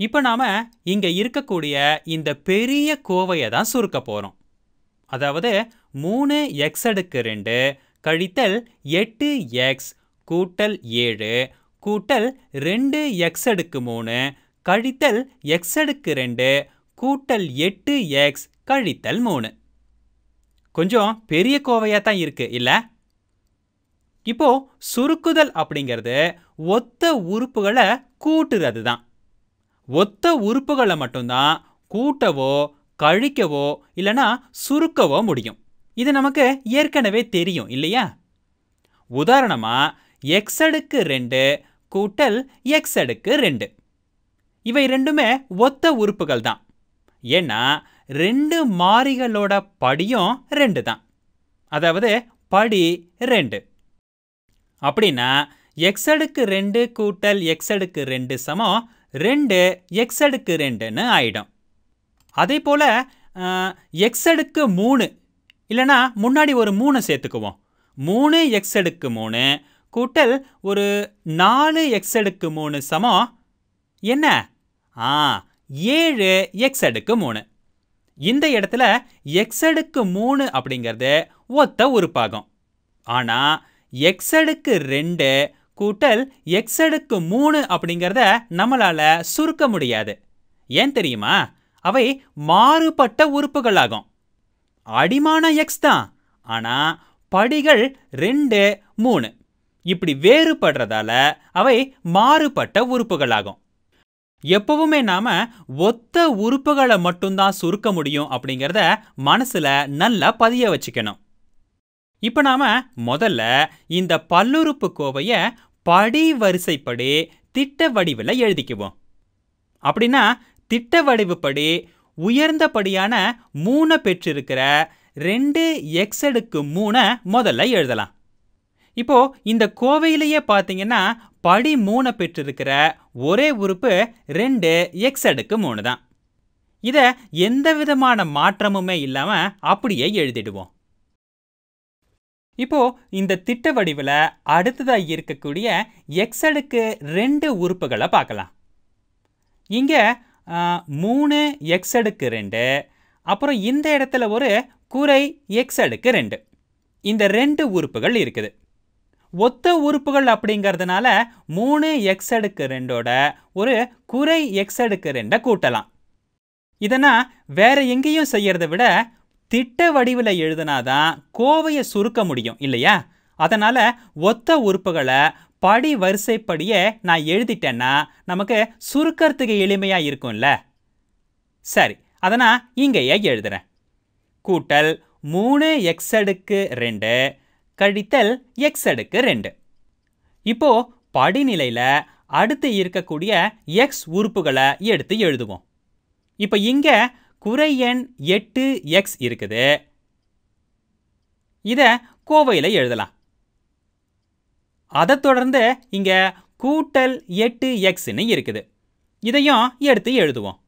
இப்போ நாம இங்க இருக்கக்கூடிய இந்த பெரிய கோவையை தான் சுருக்க போறோம். அதாவது மூணு எக்ஸ் அடுக்கு ரெண்டு கழித்தல் எட்டு எக்ஸ் கூட்டல் ஏழு கூட்டல் ரெண்டு எக்ஸ் அடுக்கு மூணு கழித்தல் எக்ஸ் அடுக்கு ரெண்டு கூட்டல் எட்டு எக்ஸ் கழித்தல் மூணு. கொஞ்சம் பெரிய கோவையாக தான் இருக்கு இல்ல? இப்போ சுருக்குதல் அப்படிங்கிறது ஒத்த உறுப்புகளை கூட்டுறது தான் ஒத்த உறுப்புகளை மட்டும்தான் கூட்டவோ கழிக்கவோ இல்லைனா சுருக்கவோ முடியும். இது நமக்கு ஏற்கனவே தெரியும் இல்லையா? உதாரணமா எக்ஸ் அடுக்கு ரெண்டு கூட்டல் எக்ஸ் அடுக்கு ரெண்டு. இவை ரெண்டுமே ஒத்த உறுப்புகள் தான். ஏன்னா ரெண்டு மாறிகளோட படியும் ரெண்டு தான். அதாவது படி ரெண்டு. அப்படின்னா எக்ஸ் அடுக்கு ரெண்டு கூட்டல் எக்ஸ் அடுக்கு ரெண்டு சமம் ரெண்டு எக்ஸ் அடுக்கு ரெண்டுன்னு ஆயிடும். அதே போல் எக்ஸ் அடுக்கு மூணு இல்லைனா முன்னாடி ஒரு மூணு சேர்த்துக்குவோம். மூணு எக்ஸ் அடுக்கு மூணு கூட்டல் ஒரு நாலு எக்ஸ் அடுக்கு மூணு சமம் என்ன? ஆ ஏழு எக்ஸ் அடுக்கு மூணு. இந்த இடத்துல எக்ஸ் அடுக்கு மூணு அப்படிங்கிறது ஒத்த உறுப்பாகும். ஆனால் எக்ஸ் அடுக்கு ரெண்டு கூட்டல் எக்ஸ் அடுக்கு மூணு அப்படிங்கிறத நம்மளால சுருக்க முடியாது. ஏன் தெரியுமா? அவை மாறுபட்ட உறுப்புகளாகும். அடிமான எக்ஸ் தான் ஆனால் படிகள் ரெண்டு மூணு. இப்படி வேறுபடுறதால அவை மாறுபட்ட உறுப்புகளாகும். எப்பவுமே நாம ஒத்த உறுப்புகளை மட்டும்தான் சுருக்க முடியும் அப்படிங்கிறத மனசுல நல்லா பதிய வச்சுக்கணும். இப்போ நாம முதல்ல இந்த பல்லுறுப்பு கோவையை படி வரிசைப்படி திட்ட வடிவில் எழுதிக்குவோம். அப்படின்னா திட்ட வடிவுப்படி உயர்ந்தபடியான மூணை பெற்றிருக்கிற ரெண்டு எக்ஸ் அடுக்கு மூணை முதல்ல எழுதலாம். இப்போ இந்த கோவையிலேயே பார்த்தீங்கன்னா படி மூணை பெற்றிருக்கிற ஒரே உறுப்பு ரெண்டு எக்ஸ் அடுக்கு மூணு தான் இதை எந்த விதமான மாற்றமுமே இல்லாமல் அப்படியே எழுதிடுவோம். இப்போ இந்த திட்ட வடிவில் அடுத்ததாக இருக்கக்கூடிய எக்ஸ் அடுக்கு ரெண்டு உறுப்புகளை பார்க்கலாம். இங்கே மூணு எக்ஸ் அடுக்கு ரெண்டு அப்புறம் இந்த இடத்துல ஒரு குறை எக்ஸ் அடுக்கு ரெண்டு. இந்த ரெண்டு உறுப்புகள் இருக்குது. ஒத்த உறுப்புகள் அப்படிங்கிறதுனால மூணு எக்ஸ் அடுக்கு ரெண்டோட ஒரு குறை எக்ஸ் அடுக்கு ரெண்டை கூட்டலாம். இதனா வேற எங்கேயும் செய்யறதை விட திட்ட வடிவில் எழுதினாதான் கோவையை சுருக்க முடியும் இல்லையா? அதனால் ஒத்த உறுப்புகளை படி வரிசைப்படியே நான் எழுதிட்டேன்னா நமக்கு சுருக்கிறதுக்கு எளிமையாக இருக்கும்ல. சரி அதை நான் இங்கேயே எழுதுறேன். கூட்டல் மூணு எக்ஸ் அடுக்கு ரெண்டு கழித்தல் எக்ஸ் அடுக்கு ரெண்டு. இப்போ படிநிலையில் அடுத்து இருக்கக்கூடிய எக்ஸ் உறுப்புகளை எடுத்து எழுதுவோம். இப்போ இங்கே குறை எண் எட்டு எக்ஸ் இருக்குது. இதை கோவையில் எழுதலாம். அதை தொடர்ந்து இங்கே கூட்டல் எட்டு எக்ஸ்ன்னு இருக்குது. இதையும் எடுத்து எழுதுவோம்.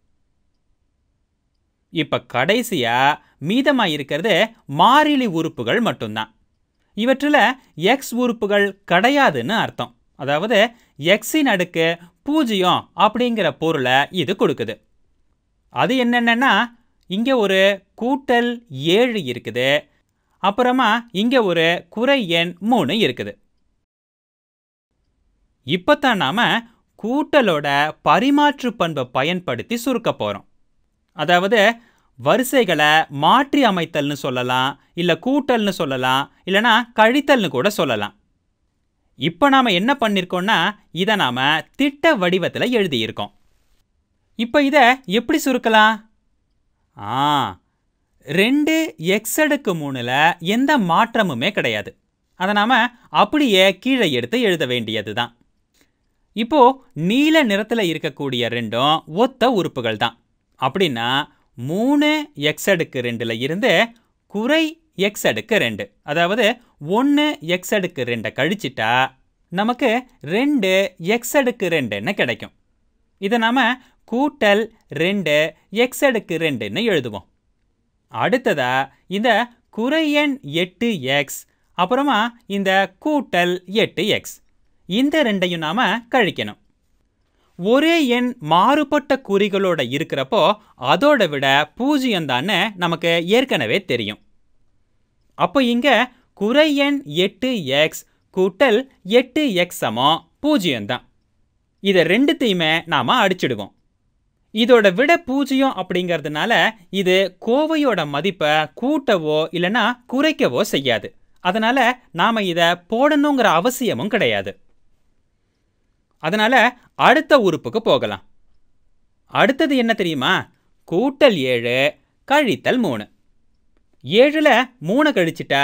இப்போ கடைசியாக மீதமாக இருக்கிறது மாறிலி உறுப்புகள் மட்டும்தான். இவற்றில் எக்ஸ் உறுப்புகள் கிடையாதுன்னு அர்த்தம். அதாவது எக்ஸின் அடுக்கு பூஜ்ஜியம் அப்படிங்கிற பொருளை இது கொடுக்குது. அது என்னென்னா இங்கே ஒரு கூட்டல் ஏழு இருக்குது. அப்புறமா இங்கே ஒரு குறை எண் மூணு இருக்குது. இப்போத்தான் நாம் கூட்டலோட பரிமாற்று பண்பை பயன்படுத்தி சுருக்க போகிறோம் அதாவது வரிசைகளை மாற்றி அமைத்தல்னு சொல்லலாம் இல்லை கூட்டல்னு சொல்லலாம் இல்லைனா கழித்தல்னு கூட சொல்லலாம். இப்போ நாம் என்ன பண்ணியிருக்கோம்னா இதை நாம் திட்ட வடிவத்தில் எழுதியிருக்கோம். இப்போ இதை எப்படி சுருக்கலாம்? ஆ ரெண்டு எக்ஸ் அடுக்கு மூணில் எந்த மாற்றமுமே கிடையாது. அதை நாம் அப்படியே கீழே எடுத்து எழுத வேண்டியது தான் இப்போ நீல நிறத்தில் இருக்கக்கூடிய ரெண்டும் ஒத்த உறுப்புகள் தான். அப்படின்னா மூணு எக்ஸ் அடுக்கு ரெண்டில் இருந்து குறை எக்ஸ் அடுக்கு ரெண்டு. அதாவது ஒன்று எக்ஸ் அடுக்கு ரெண்டை கழிச்சிட்டா நமக்கு ரெண்டு எக்ஸ் அடுக்கு ரெண்டுன்னு கிடைக்கும். இதை நாம் கூட்டல் ரெண்டு எக்ஸ் அடுக்கு ரெண்டுன்னு எழுதுவோம். அடுத்ததா இந்த குறை எண் எட்டு எக்ஸ் அப்புறமா இந்த கூட்டல் எட்டு எக்ஸ் இந்த ரெண்டையும் நாம் கழிக்கணும். ஒரே எண் மாறுபட்ட குறிகளோட இருக்கிறப்போ அதோட விட பூஜ்ஜியம் தானே நமக்கு ஏற்கனவே தெரியும். அப்போ இங்க குறை எண் எட்டு எக்ஸ் கூட்டல் எட்டு எக்ஸ் சமம் பூஜ்ஜியம் தான். இதை ரெண்டுத்தையுமே நாம் அடிச்சிடுவோம். இதோட விட பூஜ்ஜியம் அப்படிங்கிறதுனால இது கோவையோட மதிப்பை கூட்டவோ இல்லைன்னா குறைக்கவோ செய்யாது. அதனால நாம இதை போடணுங்கிற அவசியமும் கிடையாது. அதனால அடுத்த உறுப்புக்கு போகலாம். அடுத்தது என்ன தெரியுமா? கூட்டல் ஏழு கழித்தல் மூணு. ஏழில் மூணை கழிச்சிட்டா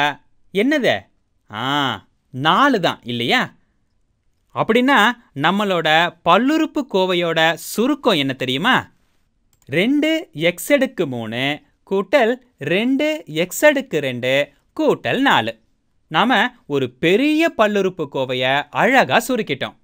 என்னது? ஆ நாலு தான் இல்லையா? அப்படின்னா நம்மளோட பல்லுறுப்பு கோவையோட சுருக்கம் என்ன தெரியுமா? ரெண்டு எக்ஸ் அடுக்கு மூணு கூட்டல் ரெண்டு எக்ஸ் அடுக்கு ரெண்டு கூட்டல் நாலு. நாம் ஒரு பெரிய பல்லுறுப்பு கோவையை அழகாக சுருக்கிட்டோம்.